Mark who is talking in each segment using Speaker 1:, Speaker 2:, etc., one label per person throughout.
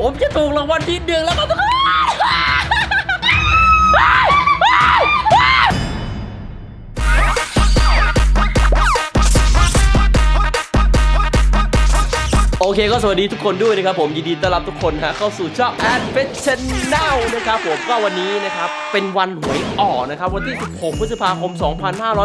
Speaker 1: ผมจะถูกรางวัลที่หนึ่งแล้วครับทุก อเคก็สวัสดีทุกคนด้วยนะครับผมยินดีต้อนรับทุกคนฮะเข้าสู่ช่อง a d v e n t u r e Now นะครับผมก็วันนี้นะครับเป็นวันหวยออกนะครับวันที่ 16 พฤษภาคม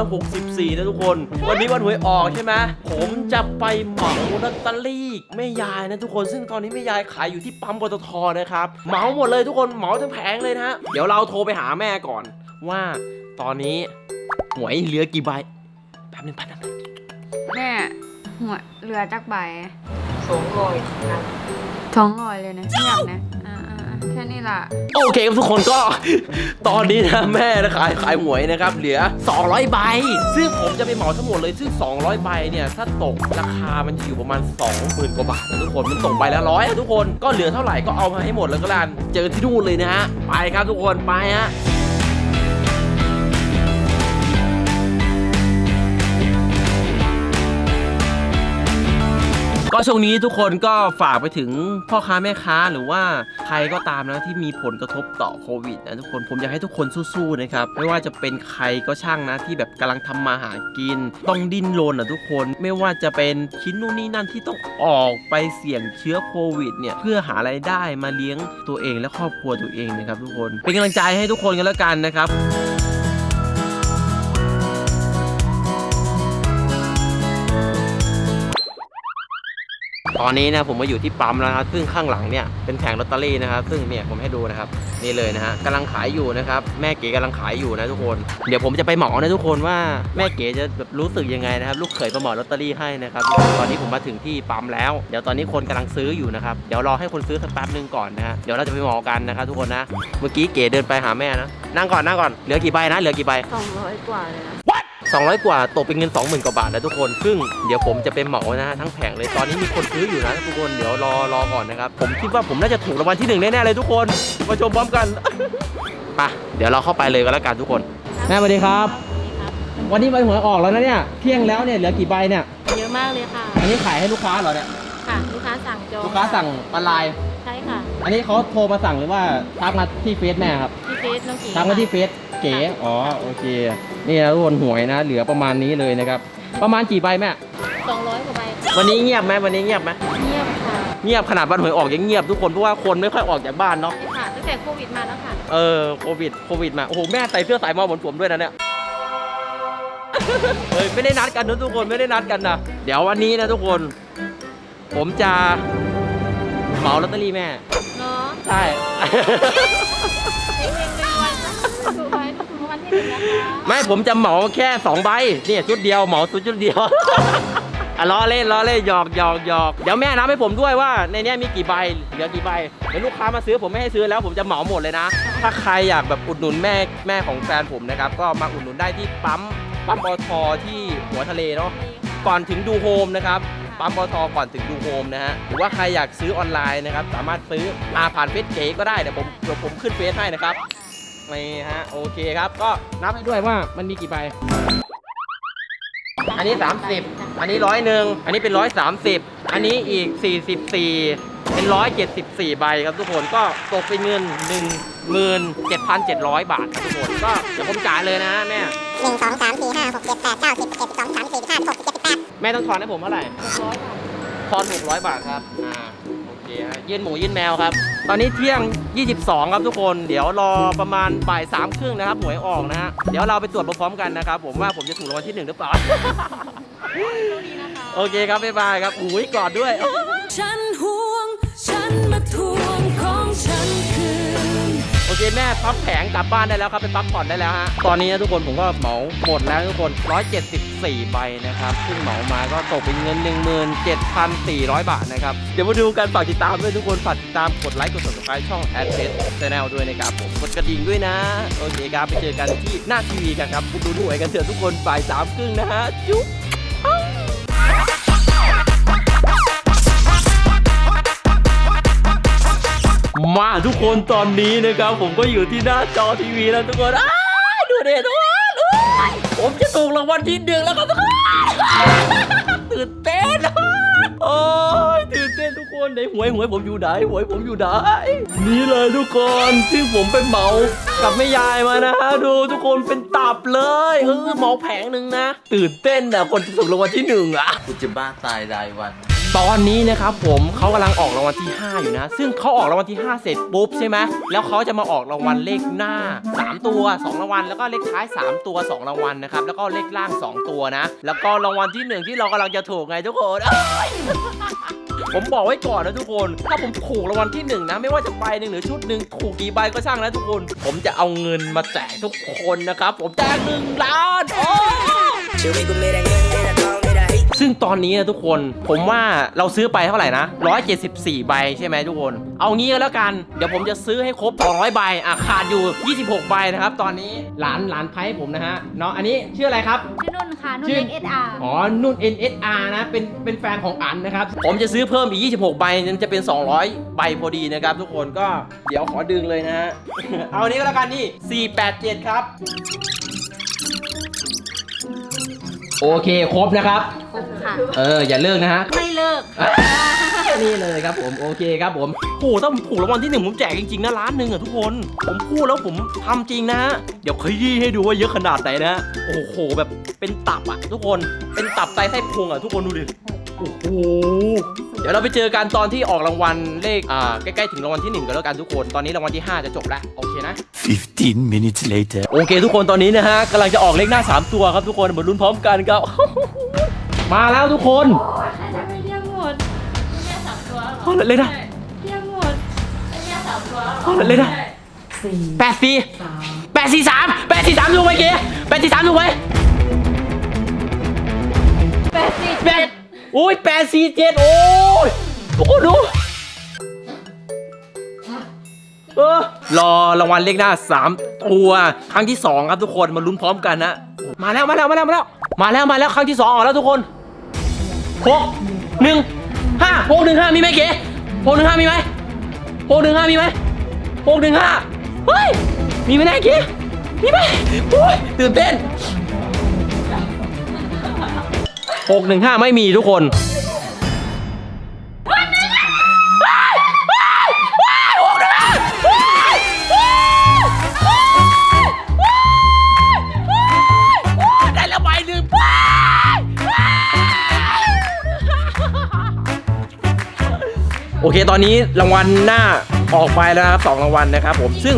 Speaker 1: 2564 นะทุกคน วันนี้วันหวยออกใช่ไหมผมจะไปเหมาลอตเตอรี่แม่ยายนะทุกคนซึ่งตอนนี้แม่ยายขายอยู่ที่ปั๊มปตทนะครับเหมาหมดเลยทุกคนเหมาทั้งแผงเลยนะฮะเดี๋ยวเราโทรไปหาแม่ก่อนว่าตอนนี้หวยเหลือกี่ใบแป๊บนึงแป๊บนึง
Speaker 2: แม่หัวเรือจักใบ
Speaker 3: สองร้อยครับ
Speaker 2: ท้องลอยเลยนะเงียบนะอ่าๆๆแค่นี้ล่ะ
Speaker 1: โอเคครับทุกคนก็ ตอนนี้นะแม่นะขายขายหวยนะครับ เหลือ 200 ใบ ซึ่งผมจะไปเหมาทั้งหมดเลยซึ่ง 200 ใบเนี่ยถ้าตกราคามันจะอยู่ประมาณ 20,000กว่าบาทนะทุกคนมันตกใบละร้อยทุกคนก็เหลือเท่าไหร่ก็เอามาให้หมดแล้วก็แล้วกันเจอที่นู่นเลยนะฮะไปครับทุกคนไปฮะ ก็ช่วงนี้ทุกคนก็ฝากไปถึงพ่อค้าแม่ค้าหรือว่าใครก็ตามนะที่มีผลกระทบต่อโควิดนะทุกคนผมอยากให้ทุกคนสู้ๆนะครับไม่ว่าจะเป็นใครก็ช่างนะที่แบบกำลังทำมาหากิน ต้องดิ้นรนนะทุกคนไม่ว่าจะเป็นชิ้นนู่นนี่นั่นที่ต้องออกไปเสี่ยงเชื้อโควิดเนี่ยเพื่อหารายได้มาเลี้ยงตัวเองและครอบครัวตัวเองนะครับทุกคนเป็นกำลังใจให้ทุกคนกันแล้วกันนะครับ ตอนนี้นะผมมาอยู่ที่ปั๊มแล้วนะซึ่งข้างหลังเนี่ยเป็นแผงลอตเตอรี่นะครับ ซึ่งเนี่ยผมให้ดูนะครับนี่เลยนะฮะกำลังขายอยู่นะครับแม่เก๋กำลังขายอยู่นะทุกคน เดี๋ยวผมจะไปเหมานะทุกคนว่าแม่เก๋จะแบบรู้สึกยังไงนะครับ ลูกเขยมาเหมาลอตเตอรี่ให้นะครับ ตอนนี้ผมมาถึงที่ปั๊มแล้ว เดี๋ยวตอนนี้คนกำลังซื้ออยู่นะครับเดี๋ยวรอให้คนซื้อสักแป๊บนึงก่อนนะฮะเดี๋ยวเราจะไปเหมากันนะครับทุกคนนะเมื่อกี้เก๋เดินไปหาแม่นะนั่งก่อนนั่งก่อนเหลือกี่ใบนะเหลือกี่ใบ
Speaker 2: 200กว่าเลยนะ
Speaker 1: 200 กว่าตกเป็นเงิน 20,000 กว่าบาทนะทุกคน ซึ่งเดี๋ยวผมจะไปเหมานะฮะทั้งแผงเลย ตอนนี้มีคนซื้ออยู่นะทุกคน เดี๋ยวรอรอก่อนนะครับ ผมคิดว่าผมน่าจะถูกรางวัลที่หนึ่งแน่ๆเลยทุกคน มาชมพร้อมกันไปเดี๋ยวเราเข้าไปเลยก็แล้วกันทุกคน แม่สวัสดีครับ วันนี้ใบหวยออกแล้วนะเนี่ย เที่ยงแล้วเนี่ยเหลือกี่ใบเนี่ย
Speaker 3: เยอะมากเลยค่ะ
Speaker 1: อันนี้ขายให้ลูกค้าเหรอเนี่ย
Speaker 3: ค่ะ ลูกค้าสั่งจอง
Speaker 1: ลูกค้าสั่งออนไลน์
Speaker 3: ใช่ค่ะ
Speaker 1: อันนี้เขาโทรมาสั่งหรือว่าทักมาที่เฟซแม่ครับ
Speaker 3: ที่เฟซน้องกี
Speaker 1: ทักมาที่เฟซเก๋ อ๋อ โอเค นี่นะทุกคนหวยนะ เหลือประมาณนี้เลยนะครับ ประมาณกี่ใบแม่
Speaker 3: สองร้อยกว่าใบ
Speaker 1: วันนี้เงียบไหมวันนี้เงียบไหม
Speaker 3: เงียบค่ะ
Speaker 1: เงียบขนาดวันหวยออกยังเงียบทุกคน เพราะว่าคนไม่ค่อยออกจากบ้านเนาะ
Speaker 3: ใช่ค่ะตั้งแต่โควิดมาแล้วค่ะ
Speaker 1: เออ โควิด โควิดมา โอ้โห แม่ใส่เสื้อสายมอเหมือนผมด้วยนะเนี่ย เฮ้ย ไม่ได้นัดกันนะทุกคน ไม่ได้นัดกันนะ เดี๋ยววันนี้นะทุกคน ผมจะเหมาลอตเตอรี่แม่
Speaker 3: ไม่
Speaker 1: ผมจะเหมาแค่2ใบเนี่ยชุดเดียวเหมาชุดชุดเดียวอะล้อเล่นล้อเล่นหยอกหยอกหยอกเดี๋ยวแม่นับให้ผมด้วยว่าในเนี้ยมีกี่ใบเหลือกี่ใบเดี๋ยวลูกค้ามาซื้อผมไม่ให้ซื้อแล้วผมจะเหมาหมดเลยนะ ถ้าใครอยากแบบอุดหนุนแม่แม่ของแฟนผมนะครับ ก็มาอุดหนุนได้ที่ปั๊มปั๊มปตทที่หัวทะเลเนาะ ก่อนถึงดูโฮมนะครับปั๊มปตทก่อนถึงดูโฮมนะฮะหรือว่าใครอยากซื้อออนไลน์นะครับ สามารถซื้ออาผ่านเฟซเก๋ก็ได้เดี๋ยวผมเดี๋ยวผมขึ้นเฟซให้นะครับนี่ฮะโอเคครับ ก็นับให้ด้วยว่ามันมีกี่ใบอันนี้ 30 อันนี้ร้อยหนึ่งอันนี้เป็นร้อยสามสิบอันนี้อีก 44 เป็นร้อยเจ็ดสิบสี่ใบครับทุกคนก็ตกเป็นเงิน 1 7 7 0 0 บาทครับทุกคนก็เดี๋ยวผมจ่ายเลยนะแม่
Speaker 4: หนึ่งสองสามสี่ห้าหกเจ็ด แปดเก้าสิบสิบเอ็ดสิบสองสิบสามสิบสี่สิบห้าสิบหกสิบเจ็ดสิบแปด
Speaker 1: แม่ต้องทอนให้ผมเท่าไหร่
Speaker 3: ร้อยค่ะ
Speaker 1: ทอน600บาทครับ อ่า โอเคฮะยื่นหมูยื่นแมวครับ ตอนนี้เที่ยง 22 ครับทุกคน เดี๋ยวรอประมาณบ่ายสามครึ่งนะครับ หวยออกนะฮะ เดี๋ยวเราไปตรวจพร้อมๆกันนะครับ ผมว่าผมจะถูกรางวัลที่หนึ่งหรือเปล่า
Speaker 3: โชคดีนะคะ
Speaker 1: โอเคครับ บ๊ายบายครับอุ้ยกอดด้วย
Speaker 5: ฉัน
Speaker 1: โอเคแม่พับแผงกลับบ้านได้แล้วครับไปพักผ่อนได้แล้วฮะ ตอนนี้นะทุกคนผมก็เหมาหมดแล้วทุกคน 174 ใบนะครับ ซึ่งเหมามาก็ตกเป็นเงิน 17,400 บาทนะครับ เดี๋ยวมาดูกันฝากติดตามด้วยทุกคนฝากติดตามกดไลค์กด subscribe ช่อง a d s e t Channel ด้วยนะครับผมกดกระดิ่งด้วยนะ โอเคครับไปเจอกันที่หน้าทีวีกันครับดูหวยกันเถอะทุกคนบ่ายสามครึ่งนะฮะจุ๊บ มาทุกคนตอนนี้นะครับ ผมก็อยู่ที่หน้าจอทีวีแล้วทุกคนอ้าดูเด็ทุกคนอ้ายผมจะถูกรางวัลที่หนึ่งแล้วครับทุกคนตื่นเต้นโอ้ยตื่นเต้นทุกคนไหนหวยหวยผมอยู่ไหนหวยผมอยู่ไหนนี่เลยทุกคนซึ่ผมไปเหมากับแม่ยายมานะฮะดูทุกคนเป็นตับเลยเออเหมาแผงหนึ่งนะ ตื่นเต้นนะคนจะถูกรางวัลที่หนึ่งอะ
Speaker 6: กูจะบ้าตายรายวัน
Speaker 1: ตอนนี้นะครับผมเขากำลังออกรางวัลที่ 5 อยู่นะ ซึ่งเขาออกรางวัลที่ 5 เสร็จปุ๊บใช่ไหมแล้วเขาจะมาออกรางวัลเลขหน้า 3 ตัว 2 รางวัลแล้วก็เลขท้าย 3 ตัว 2 รางวัลนะครับแล้วก็เลขล่าง 2 ตัวนะ แล้วก็รางวัลที่ 1 ที่เรากำลังจะถูกไงทุกคนผมบอกไว้ก่อนนะทุกคน ถ้าผมถูกรางวัลที่หนึ่งนะ ไม่ว่าจะใบหนึ่งหรือชุดหนึ่งถูกกี่ใบก็ช่างนะทุกคน ผมจะเอาเงินมาแจกทุกคนนะครับ ผมแจกหนึ่งล้านโอ้ ซึ่งตอนนี้นะทุกคนผมว่าเราซื้อไปเท่าไหร่นะ 174 ใบใช่ไหมทุกคน เอางี้ก็แล้วกัน เดี๋ยวผมจะซื้อให้ครบ 200 ใบอะขาดอยู่ 26 ใบนะครับ ตอนนี้หลานหลานไพ่ผมนะฮะเนาะอันนี้ชื่ออะไรครับ
Speaker 2: ชื่อนุ่นค่ะ นุ่น
Speaker 1: ชื่อ
Speaker 2: XSR
Speaker 1: อ๋อ นุ่น NSR นะ เป็นเป็นแฟนของอันนะครับ ผมจะซื้อเพิ่มอีก 26 ใบมันจะเป็น 200 ใบพอดีนะครับ ทุกคนก็เดี๋ยวขอดึงเลยนะฮะ เอาอันนี้ก็แล้วกันนี่ 487 ครับ โอเคครบนะครับ
Speaker 2: ครบค่ะ
Speaker 1: เอออย่าเลิกนะฮะ
Speaker 2: ไม่เลิก
Speaker 1: นี่เลยครับผมโอเคครับผมโอ้โหถ้าผมถูกรางวัลที่หนึ่งผมแจกจริงๆนะล้านหนึ่งอะทุกคน ผมพูดแล้วผมทำจริงนะฮะเดี๋ยวขยี้ให้ดูว่าเยอะขนาดไหนนะฮะโอ้โหแบบเป็นตับอะทุกคนเป็นตับไตไส้พุงอะทุกคนดูดิโอ้โห เดี๋ยวเราไปเจอกันตอนที่ออกรางวัลเลขอ่าใกล้ๆถึงรางวัลที่หนึ่งกันแล้วกันทุกคน ตอนนี้รางวัลที่ห้าจะจบแล้วโอเคนะ
Speaker 7: 15 minutes later.
Speaker 1: โอเคทุกคนตอนนี้นะฮะกำลังจะออกเลขหน้า 3 ตัวครับทุกคนมาลุ้นพร้อมกันครับ มาแล้วทุกคน
Speaker 3: ไม่เรียกหมดแม่สามตัว
Speaker 1: เอาเลยนะ
Speaker 3: เรียกหมดแม่สามตัว
Speaker 1: เอาเลยนะแปดสี่แปดสี่สามแปดสี่สามถูกไหมเก๋แปดสี่สามถูกไหม
Speaker 3: แปดสิบ
Speaker 1: แปดโอ้ยแปดสี่เจ็ดโอ้ยทุกคนดูเออรอรางวัลเลขหน้า3ตัวครั้งที่2ครับทุกคนมาลุ้นพร้อมกันนะมาแล้วมาแล้วมาแล้วมาแล้วมาแล้วมาแล้วครั้งที่2ออกแล้วทุกคนหกหนึ่งห้าหกหนึ่งห้ามีไหมเก๋หกหนึ่งห้ามีไหมหกหนึ่งห้ามีไหมหกหนึ่งห้าเฮ้ยมีไหมแน่เก๋มีไหมโอ้ยตื่นเต้น หกหนึ่งห้าไม่มีทุกคน ได้แล้วใบหนึ่งโอเค ตอนนี้รางวัลหน้าออกไปแล้วนะครับสองรางวัลนะครับผมซึ่ง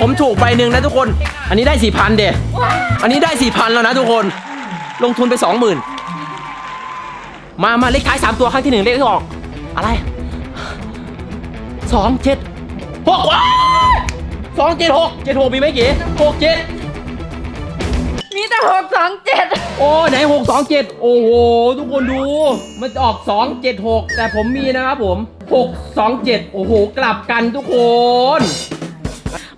Speaker 1: ผมถูกใบหนึ่งนะทุกคน อันนี้ได้สี่พันเดอันนี้ได้สี่พันแล้วนะทุกคน ลงทุนไปสองหมื่น มามาเลขท้ายสามตัวครั้งที่หนึ่งเลขที่ออก อะไรสองเจ็ดหกว้ายสองเจ็ดหกเจ็ดหกมีไหมเก๋หกเจ็ด
Speaker 2: มีแต่หกสองเจ็ด
Speaker 1: โอ้ไหนหกสองเจ็ดโอ้โหทุกคนดู มันจะออกสองเจ็ดหกแต่ผมมีนะครับผมหกสองเจ็ดโอ้โห กลับกันทุกคน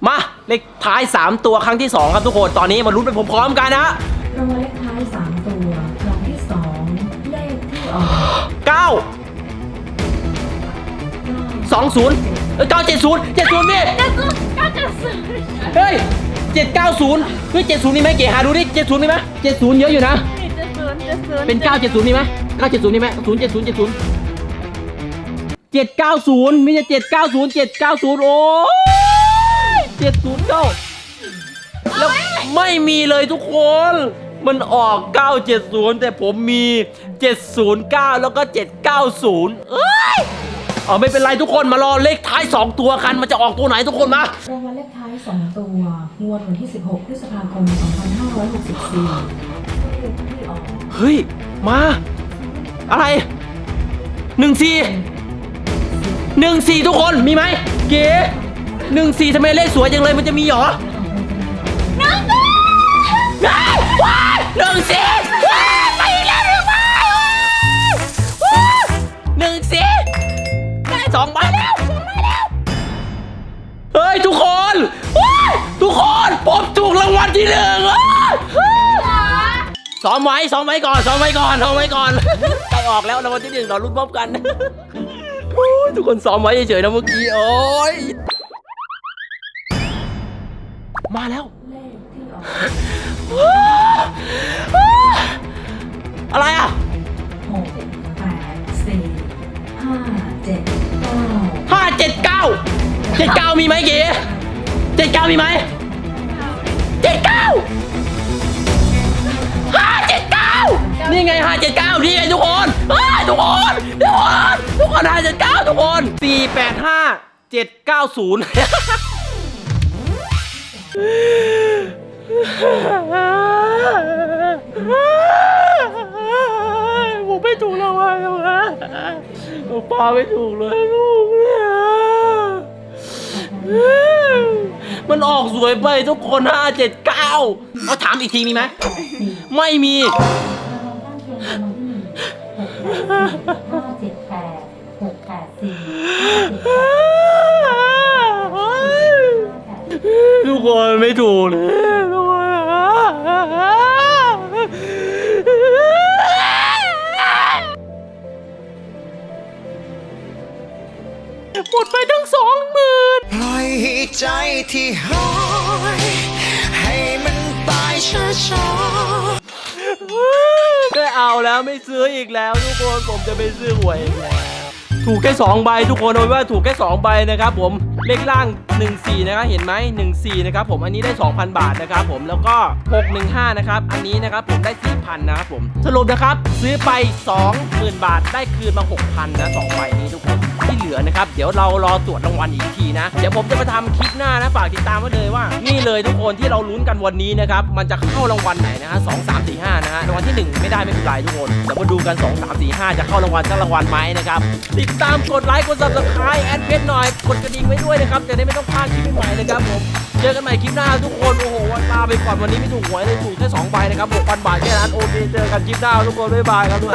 Speaker 1: มาเลขท้าย3ตัวครั้งที่2ครับทุกคนตอนนี้มาลุ้นไปพร้อมๆกันนะ
Speaker 8: รางวัลเลขท้าย3ตัว เก้า
Speaker 1: สองศูนย์เก้าเจ็ดศูนย์เจ็ดศูนย์นี่
Speaker 3: เจ็ดศูนย์เก้าเจ็ดศูนย์
Speaker 1: เฮ้ยเจ็ดเก้าศูนย์เฮ้ยเจ็ดศูนย์มีไหมเก๋หาดูดิเจ็ดศูนย์มีไหมเจ็ดศูนย์เยอะอยู่นะ
Speaker 3: เจ็ดศูนย์เจ็ดศูนย์
Speaker 1: เป็น970มีไหม970มีไหม070 70 790มีแต่790 790โอ้ย709แล้วไม่มีเลยทุกคน มันออก 970 แต่ผมมี 709 แล้วก็ 790 เอ้ยเอาไม่เป็นไรทุกคนมารอเลขท้าย 2 ตัวกัน มันจะออกตัวไหนทุกคนมา
Speaker 8: รางวัลเลขท้าย 2 ตัวงวดวันที่ 16 พฤษภาคม 2564เลขที่ออก
Speaker 1: เฮ้ย มา อะไรหนึ่งสี่หนึ่งสี่ทุกคนมีไหมเก๋หนึ่งสี่ทำไมเลขสวยจังเลยมันจะมีเหรอหนึ่งสี่ว้าย หนึ่งสีว้าไปแล้วหนึ่งใบว้าหนึ่งสีได้สองใบแล้วสองใบแล้วเฮ้ยทุกคนว้าทุกคนผมถูกรางวัลที่หนึ่งว้ายซ้อมไว้ซ้อมไว้ก่อนซ้อมไว้ก่อนซ้อมไว้ก่อนใกล้ออกแล้วรางวัลที่หนึ่งเราลุ้นพร้อมกันโอ้ยทุกคนซ้อมไว้เฉยๆนะเมื่อกี้โอ้ยมาแล้ว
Speaker 8: อะไรอะหก
Speaker 1: แปดสี่ห้า
Speaker 8: เจ็ด
Speaker 1: เก้าห้าเจ็ดเก้าเจ็ดเก้ามีไหมเก๋เจ็ดเก้ามีไหมเจ็ดเก้าห้าเจ็ดเก้านี่ไงห้าเจ็ดเก้านี่ไงทุกคนเฮ้ยทุกคนทุกคนทุกคนห้าเจ็ดเก้าทุกคนสี่แปดห้าเจ็ดเก้าศูนย์ ไม่ถูกรางวัลแล้วนะผมปาไม่ถูกเลยลูกเนี่ยมันออกสวยไปทุกคนห้าเจ็ดเก้าเอาถามอีกทีมีไหม ไม่มี ทุกคนไม่ถูกเลยทุกคน หมดไปทั้งสองหมื่น
Speaker 6: ปล่อยใจที่หายให้มันตายช้าๆ
Speaker 1: ไม่เอาแล้วไม่ซื้ออีกแล้วทุกคนผมจะไม่ซื้อหวยอีกแล้วถูกแค่2ใบทุกคนเอาไว้ว่าถูกแค่2ใบนะครับผมเลขล่าง 14 นะครับเห็นไหม14 นะครับผมอันนี้ได้ 2,000 บาทนะครับผมแล้วก็ 615 นะครับอันนี้นะครับผมได้ 4,000 นะครับผมสรุปนะครับซื้อไป 20,000 บาทได้คืนมา 6,000 นะสองใบนี้ทุกคน ที่เหลือนะครับ เดี๋ยวเรารอตรวจรางวัลอีกทีนะ เดี๋ยวผมจะมาทำคลิปหน้านะฝากติดตามไว้เลยว่า นี่เลยทุกคนที่เราลุ้นกันวันนี้นะครับ มันจะเข้ารางวัลไหนนะฮะสองสามสี่ห้านะฮะรางวัลที่หนึ่งไม่ได้ไม่เป็นไรทุกคนเดี๋ยวมาดูกันสองสามสี่ห้าจะเข้ารางวัลสักรางวัลไหมนะครับ ติดตามกดไลค์กด subscribe แอดเพจหน่อย กดกระดิ่งไว้ด้วยนะครับจะได้ไม่ต้องพลาดคลิปใหม่ๆนะครับผมเจอกันใหม่คลิปหน้าทุกคนโอ้โหวันลาไปก่อนวันนี้ไม่ถูกหวยเลยถูกแค่สองใบนะครับหกพันบาทแค่นั้นโอเคเจอกันคลิปหน้าทุกคนบ๊ายบายครับด้วย